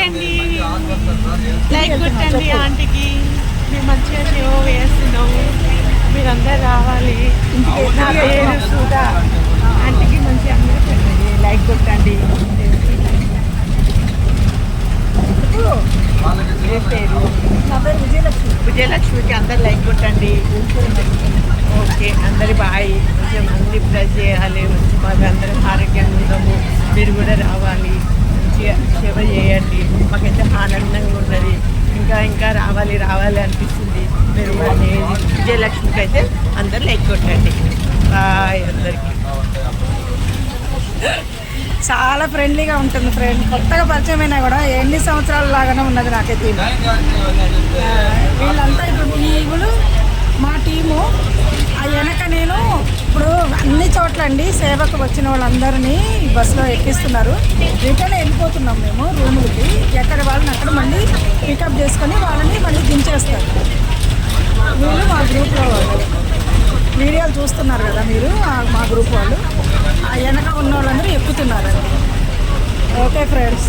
అండి లైక్ కొట్టండి ఆంటీకి మేము మంచిగా సేవ వేస్తున్నాము మీరందరూ రావాలి. నా పేరు సుధా. ఆంటీకి మంచిగా అందరూ పెట్టండి లైక్ కొట్టండి పేరు? విజయలక్ష్మి విజయలక్ష్మికి అందరు లైక్ కొట్టండి ఓకే అందరి బాయ్ కొంచెం ముందు ప్రెస్ చేయాలి. మంచి బాగా అందరం ఆరోగ్యంగా ఉన్నాము మీరు కూడా రావాలి మంచిగా సేవ చేయండి మాకైతే ఆనందంగా ఉన్నది. ఇంకా ఇంకా రావాలి రావాలి అనిపిస్తుంది. మీరు కూడా చేయండి. విజయలక్ష్మికి అయితే అందరు లైక్ కొట్టండి. బాయ్ అందరికీ. చాలా ఫ్రెండ్లీగా ఉంటుంది ఫ్రెండ్. కొత్తగా పరిచయం అయినా కూడా ఎన్ని సంవత్సరాల లాగానే ఉన్నది నాకైతే. వీళ్ళంతా ఇప్పుడు వీళ్ళు మా టీము ఆ వెనక నేను ఇప్పుడు అన్ని చోట్ల అండి సేవకు వచ్చిన వాళ్ళందరినీ బస్సులో ఎక్కిస్తున్నారు. రిటర్న్ వెళ్ళిపోతున్నాం మేము రూములకి. ఎక్కడ వాళ్ళని అక్కడ మళ్ళీ పికప్ చేసుకొని వాళ్ళని మళ్ళీ దించేస్తారు. వీళ్ళు మా గ్రూప్లో వాళ్ళు. వీడియోలు చూస్తున్నారు కదా మీరు మా గ్రూప్ వాళ్ళు. ఆ వెనక ఉన్న వాళ్ళందరూ ఎక్కుతున్నారండి. Okay friends